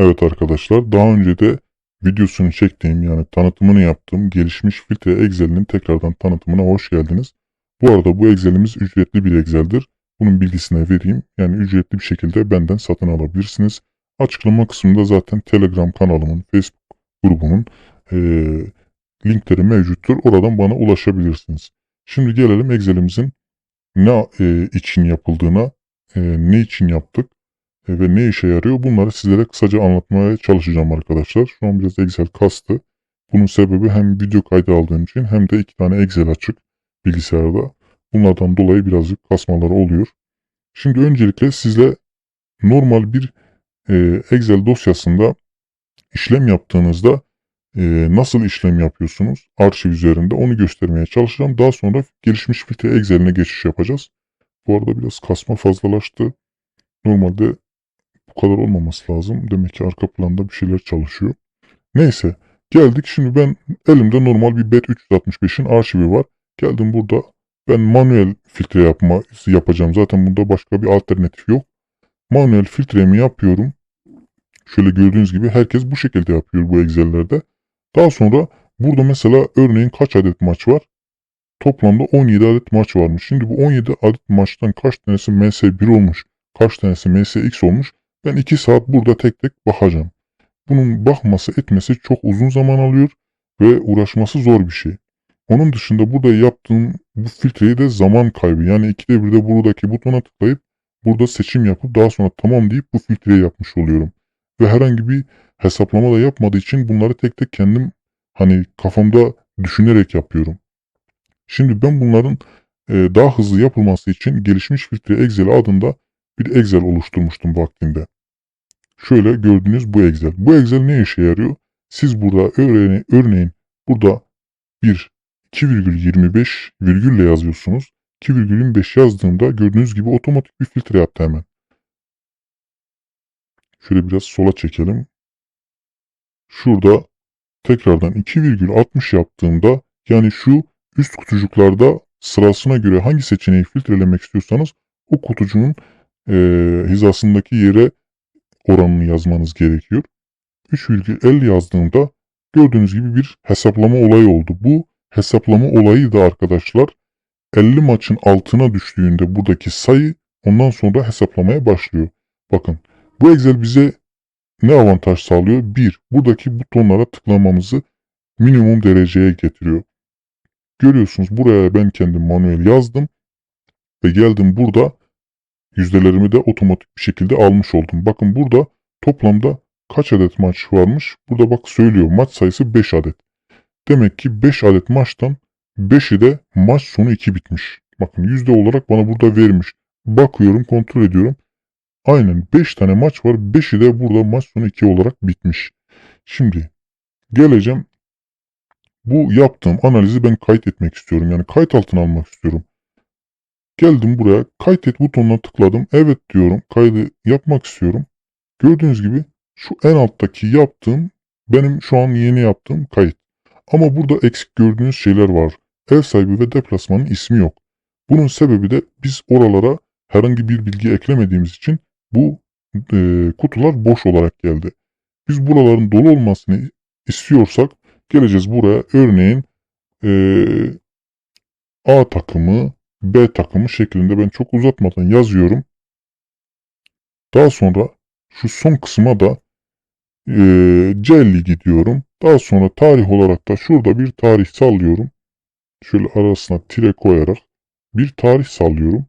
Evet arkadaşlar daha önce de videosunu çektiğim yani tanıtımını yaptığım gelişmiş filtre Excel'in tekrardan tanıtımına hoş geldiniz. Bu arada bu Excel'imiz ücretli bir Excel'dir. Bunun bilgisine vereyim. Yani ücretli bir şekilde benden satın alabilirsiniz. Açıklama kısmında zaten Telegram kanalımın, Facebook grubunun eee, linkleri mevcuttur. Oradan bana ulaşabilirsiniz. Şimdi gelelim Excel'imizin ne eee, için yapıldığına, eee, ne için yaptık e, ve ne işe yarıyor bunları sizlere kısaca anlatmaya çalışacağım arkadaşlar. Şu an biraz Excel kastı. Bunun sebebi hem video kaydı aldığım için hem de iki tane Excel açık bilgisayarda. Bunlardan dolayı birazcık kasmaları oluyor. Şimdi öncelikle size normal bir e, Excel dosyasında işlem yaptığınızda e, nasıl işlem yapıyorsunuz arşiv üzerinde onu göstermeye çalışacağım. Daha sonra gelişmiş filtre Excel'ine geçiş yapacağız. Bu arada biraz kasma fazlalaştı. Normalde bu kadar olmaması lazım. Demek ki arka planda bir şeyler çalışıyor. Neyse geldik şimdi ben elimde normal bir BET 365'in arşivi var. Geldim burada ben manuel filtre yapma yapacağım. Zaten bunda başka bir alternatif yok. Manuel filtremi yapıyorum. Şöyle gördüğünüz gibi herkes bu şekilde yapıyor bu Excel'lerde. Daha sonra burada mesela örneğin kaç adet maç var? Toplamda 17 adet maç varmış. Şimdi bu 17 adet maçtan kaç tanesi MS1 olmuş? Kaç tanesi MSX olmuş? Ben 2 saat burada tek tek bakacağım. Bunun bakması etmesi çok uzun zaman alıyor ve uğraşması zor bir şey. Onun dışında burada yaptığım bu filtreyi de zaman kaybı. Yani ikide bir de buradaki butona tıklayıp burada seçim yapıp daha sonra tamam deyip bu filtreyi yapmış oluyorum. Ve herhangi bir hesaplama da yapmadığı için bunları tek tek kendim hani kafamda düşünerek yapıyorum. Şimdi ben bunların e, daha hızlı yapılması için gelişmiş filtre Excel adında bir Excel oluşturmuştum vaktinde. Şöyle gördüğünüz bu Excel. Bu Excel ne işe yarıyor? Siz burada örneğin, örneğin burada bir 2,25 virgülle yazıyorsunuz. 2,25 yazdığımda gördüğünüz gibi otomatik bir filtre yaptı hemen. Şöyle biraz sola çekelim. Şurada tekrardan 2,60 yaptığımda yani şu üst kutucuklarda sırasına göre hangi seçeneği filtrelemek istiyorsanız o kutucuğun e, hizasındaki yere oranını yazmanız gerekiyor. 3,50 yazdığımda gördüğünüz gibi bir hesaplama olayı oldu. Bu hesaplama olayı da arkadaşlar 50 maçın altına düştüğünde buradaki sayı ondan sonra hesaplamaya başlıyor. Bakın bu Excel bize ne avantaj sağlıyor? 1. Buradaki butonlara tıklamamızı minimum dereceye getiriyor. Görüyorsunuz buraya ben kendim manuel yazdım ve geldim burada yüzdelerimi de otomatik bir şekilde almış oldum. Bakın burada toplamda kaç adet maç varmış? Burada bak söylüyor maç sayısı 5 adet. Demek ki 5 adet maçtan 5'i de maç sonu 2 bitmiş. Bakın yüzde olarak bana burada vermiş. Bakıyorum kontrol ediyorum. Aynen 5 tane maç var. 5'i de burada maç sonu 2 olarak bitmiş. Şimdi geleceğim. Bu yaptığım analizi ben kayıt etmek istiyorum. Yani kayıt altına almak istiyorum. Geldim buraya kaydet butonuna tıkladım. Evet diyorum. Kaydı yapmak istiyorum. Gördüğünüz gibi şu en alttaki yaptığım benim şu an yeni yaptığım kayıt. Ama burada eksik gördüğünüz şeyler var. Ev sahibi ve deplasmanın ismi yok. Bunun sebebi de biz oralara herhangi bir bilgi eklemediğimiz için bu e, kutular boş olarak geldi. Biz buraların dolu olmasını istiyorsak geleceğiz buraya örneğin e, A takımı B takımı şeklinde ben çok uzatmadan yazıyorum. Daha sonra şu son kısma da e, C ligi diyorum. Daha sonra tarih olarak da şurada bir tarih sallıyorum. Şöyle arasına tire koyarak bir tarih sallıyorum.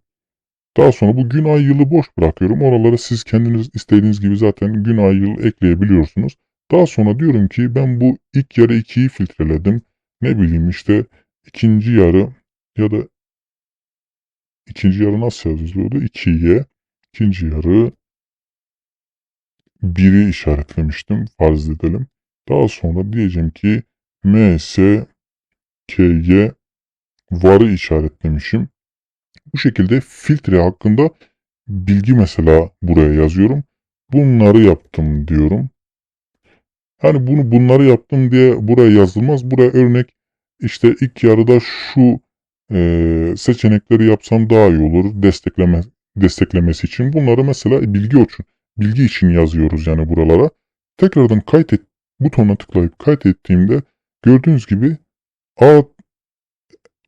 Daha sonra bu gün ay yılı boş bırakıyorum. Oralara siz kendiniz istediğiniz gibi zaten gün ay yıl ekleyebiliyorsunuz. Daha sonra diyorum ki ben bu ilk yarı 2'yi filtreledim. Ne bileyim işte ikinci yarı ya da ikinci yarı nasıl yazılıyordu? 2'ye ikinci yarı 1'i işaretlemiştim. Farz edelim. Daha sonra diyeceğim ki M, S, K, Y varı işaretlemişim. Bu şekilde filtre hakkında bilgi mesela buraya yazıyorum. Bunları yaptım diyorum. Hani bunu bunları yaptım diye buraya yazılmaz. Buraya örnek işte ilk yarıda şu e, seçenekleri yapsam daha iyi olur destekleme desteklemesi için. Bunları mesela bilgi için bilgi için yazıyoruz yani buralara. Tekrardan kaydet butonuna tıklayıp kaydettiğimde gördüğünüz gibi A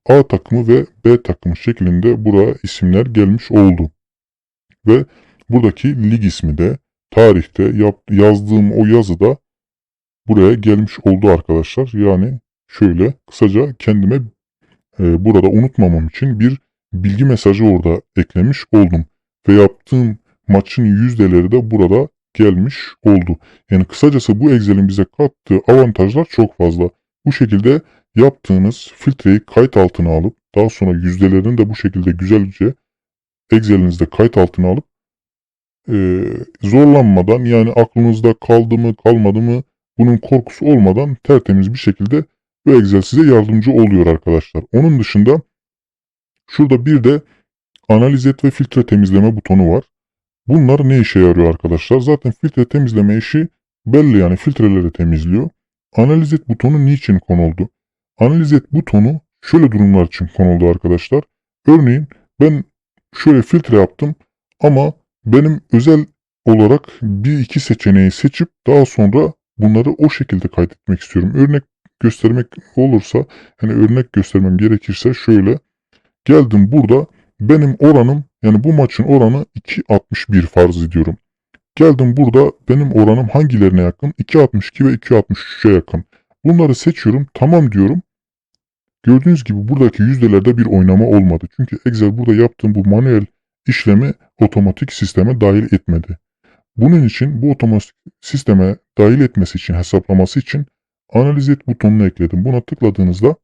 A takımı ve B takımı şeklinde buraya isimler gelmiş oldu. Ve buradaki lig ismi de tarihte yap, yazdığım o yazı da buraya gelmiş oldu arkadaşlar. Yani şöyle kısaca kendime e, burada unutmamam için bir bilgi mesajı orada eklemiş oldum. Ve yaptığım maçın yüzdeleri de burada gelmiş oldu. Yani kısacası bu Excel'in bize kattığı avantajlar çok fazla. Bu şekilde yaptığınız filtreyi kayıt altına alıp daha sonra yüzdelerini de bu şekilde güzelce Excel'inizde kayıt altına alıp e, zorlanmadan yani aklınızda kaldı mı kalmadı mı bunun korkusu olmadan tertemiz bir şekilde bu Excel size yardımcı oluyor arkadaşlar. Onun dışında şurada bir de analiz et ve filtre temizleme butonu var. Bunlar ne işe yarıyor arkadaşlar? Zaten filtre temizleme işi belli yani filtreleri temizliyor. Analiz et butonu niçin konuldu? Analiz et butonu şöyle durumlar için konuldu arkadaşlar. Örneğin ben şöyle filtre yaptım ama benim özel olarak bir iki seçeneği seçip daha sonra bunları o şekilde kaydetmek istiyorum. Örnek göstermek olursa hani örnek göstermem gerekirse şöyle geldim burada benim oranım yani bu maçın oranı 2.61 farz ediyorum. Geldim burada benim oranım hangilerine yakın? 2.62 ve 2.63'e yakın. Bunları seçiyorum. Tamam diyorum. Gördüğünüz gibi buradaki yüzdelerde bir oynama olmadı. Çünkü Excel burada yaptığım bu manuel işlemi otomatik sisteme dahil etmedi. Bunun için bu otomatik sisteme dahil etmesi için, hesaplaması için analiz et butonunu ekledim. Buna tıkladığınızda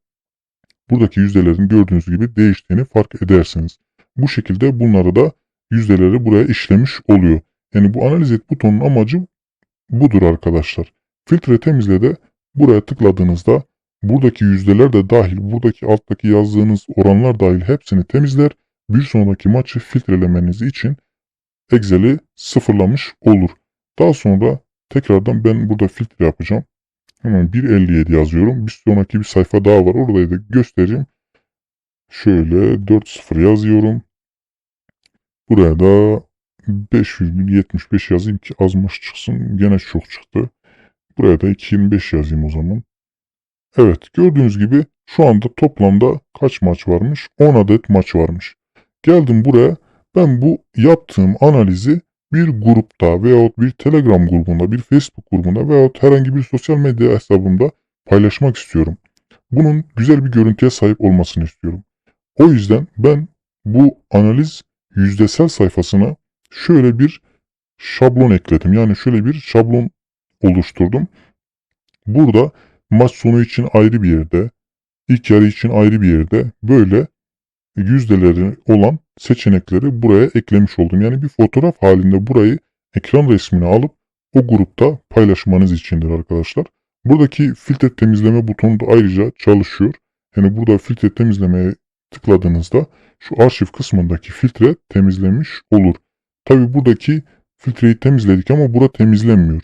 buradaki yüzdelerin gördüğünüz gibi değiştiğini fark edersiniz. Bu şekilde bunları da yüzdeleri buraya işlemiş oluyor. Yani bu analiz et butonunun amacı budur arkadaşlar. Filtre temizle de buraya tıkladığınızda buradaki yüzdeler de dahil, buradaki alttaki yazdığınız oranlar dahil hepsini temizler. Bir sonraki maçı filtrelemeniz için Excel'i sıfırlamış olur. Daha sonra tekrardan ben burada filtre yapacağım. Hemen 1.57 yazıyorum. Bir sonraki bir sayfa daha var. Orada da göstereyim. Şöyle 4.0 yazıyorum. Buraya da 5,75 yazayım ki az maç çıksın. Gene çok çıktı. Buraya da 2.25 yazayım o zaman. Evet gördüğünüz gibi şu anda toplamda kaç maç varmış? 10 adet maç varmış. Geldim buraya ben bu yaptığım analizi bir grupta veyahut bir Telegram grubunda, bir Facebook grubunda veyahut herhangi bir sosyal medya hesabımda paylaşmak istiyorum. Bunun güzel bir görüntüye sahip olmasını istiyorum. O yüzden ben bu analiz yüzdesel sayfasına şöyle bir şablon ekledim. Yani şöyle bir şablon oluşturdum. Burada maç sonu için ayrı bir yerde, ilk yarı için ayrı bir yerde böyle yüzdeleri olan seçenekleri buraya eklemiş oldum. Yani bir fotoğraf halinde burayı ekran resmini alıp o grupta paylaşmanız içindir arkadaşlar. Buradaki filtre temizleme butonu da ayrıca çalışıyor. Yani burada filtre temizlemeye tıkladığınızda şu arşiv kısmındaki filtre temizlemiş olur. Tabi buradaki filtreyi temizledik ama burada temizlenmiyor.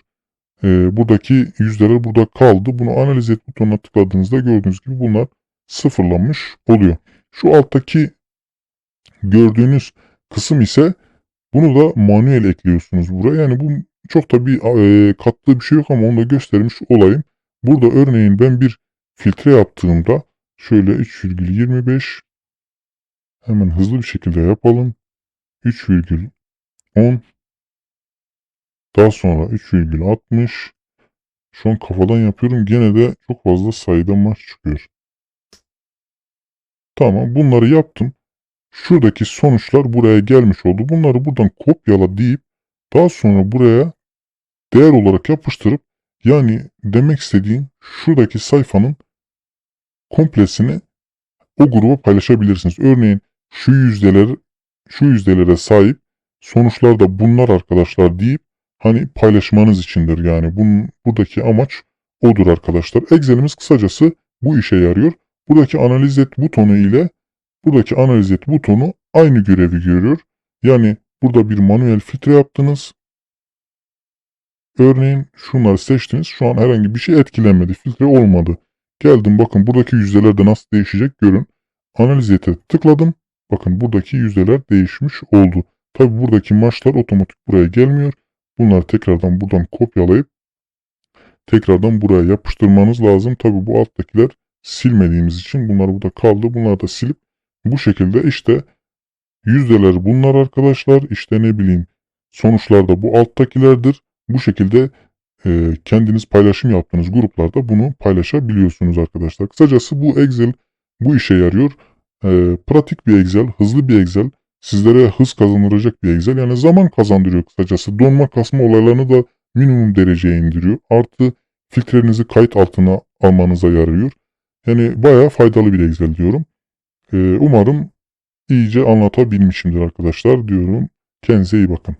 Ee, buradaki yüzdeler burada kaldı. Bunu analiz et butonuna tıkladığınızda gördüğünüz gibi bunlar sıfırlanmış oluyor. Şu alttaki gördüğünüz kısım ise bunu da manuel ekliyorsunuz buraya. Yani bu çok da bir e, kattığı bir şey yok ama onu da göstermiş olayım. Burada örneğin ben bir filtre yaptığımda şöyle 3,25 hemen hızlı bir şekilde yapalım. 3,10 daha sonra 3,60 şu an kafadan yapıyorum. Gene de çok fazla sayıda maç çıkıyor. Tamam bunları yaptım. Şuradaki sonuçlar buraya gelmiş oldu. Bunları buradan kopyala deyip daha sonra buraya değer olarak yapıştırıp yani demek istediğim şuradaki sayfanın komplesini o gruba paylaşabilirsiniz. Örneğin şu yüzdeler şu yüzdelere sahip sonuçlar da bunlar arkadaşlar deyip hani paylaşmanız içindir yani. Bunun, buradaki amaç odur arkadaşlar. Excel'imiz kısacası bu işe yarıyor. Buradaki analiz et butonu ile buradaki analiz et butonu aynı görevi görüyor. Yani burada bir manuel filtre yaptınız. Örneğin şunları seçtiniz. Şu an herhangi bir şey etkilenmedi. Filtre olmadı. Geldim bakın buradaki yüzdeler de nasıl değişecek görün. Analiz ete tıkladım. Bakın buradaki yüzdeler değişmiş oldu. Tabi buradaki maçlar otomatik buraya gelmiyor. Bunları tekrardan buradan kopyalayıp tekrardan buraya yapıştırmanız lazım. Tabi bu alttakiler silmediğimiz için bunlar burada kaldı. Bunları da silip bu şekilde işte yüzdeler bunlar arkadaşlar. İşte ne bileyim sonuçlar da bu alttakilerdir. Bu şekilde e, kendiniz paylaşım yaptığınız gruplarda bunu paylaşabiliyorsunuz arkadaşlar. Kısacası bu Excel bu işe yarıyor. E, pratik bir Excel, hızlı bir Excel, sizlere hız kazandıracak bir Excel. Yani zaman kazandırıyor kısacası. Donma kasma olaylarını da minimum dereceye indiriyor. Artı filtrenizi kayıt altına almanıza yarıyor. Yani bayağı faydalı bir Excel diyorum. E, umarım iyice anlatabilmişimdir arkadaşlar diyorum. Kendinize iyi bakın.